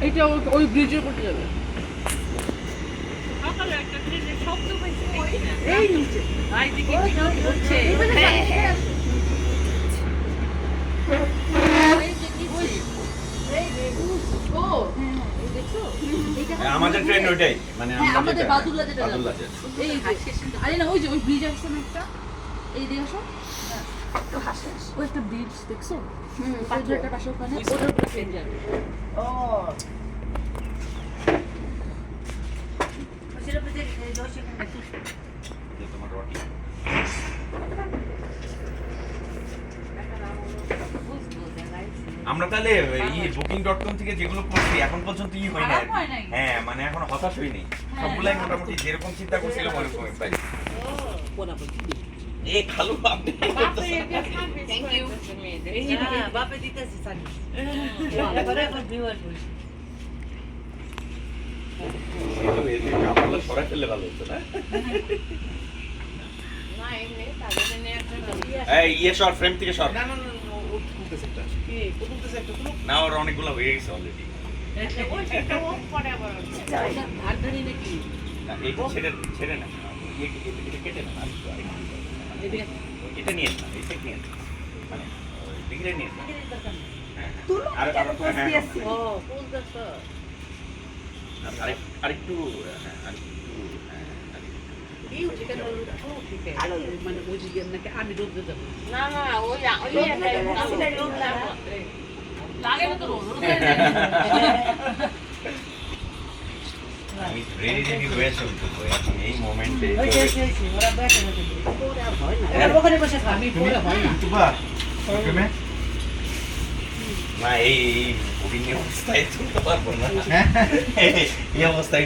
এইটা ওই- ব্রিজের উপর যাবে। এই নিচে। হচ্ছে হ্যাঁ, আমাদের ট্রেন ওইটাই। মানে হ্যাঁ, আমাদের বাদুল্লা যেটা বাদুল্লা যেটা। এই যে আরে না ওই যে ওই ব্রিজ আসছে না একটা? এই দিকে আসো। ওই একটা ব্রিজ দেখছ? পাথরের পাশে ওখানে ওটার উপরে যাবে যে আমরা তাহলে এই বুকিং ডট কম থেকে যেগুলো করছি এখন পর্যন্ত ই হয় না হয় নাই। হ্যাঁ মানে এখন হতাশ হইনি সবগুলাই মোটামুটি যেরকম চিন্তা করছিলাম ওরকমই পাই। এ খালু আপনি থ্যাংক ইউ বাপে দিতেছি একটা ইয়ে ইয়ে সর ফ্রেম থেকে সর। না না না না, ও খুলতেছে একটা। কি? ও খুলতেছে একটা খুলো না ওর অনেকগুলো হয়ে গেছে অলরেডি এইটা ছেড়ে ছেড়ে না। এটা এটা কেটে না এটা নিয়ে এটা নিয়ে মানে ডিগ্রি নিয়ে আর আরেকটু আমি রোদ্রে যাব না না ওই ওই লাগে না তো রোদ রেডি হয়ে চলতে তো এখন এই মোমেন্টে হয় না এই অবস্থায় চলতে পারব না। এই অবস্থায়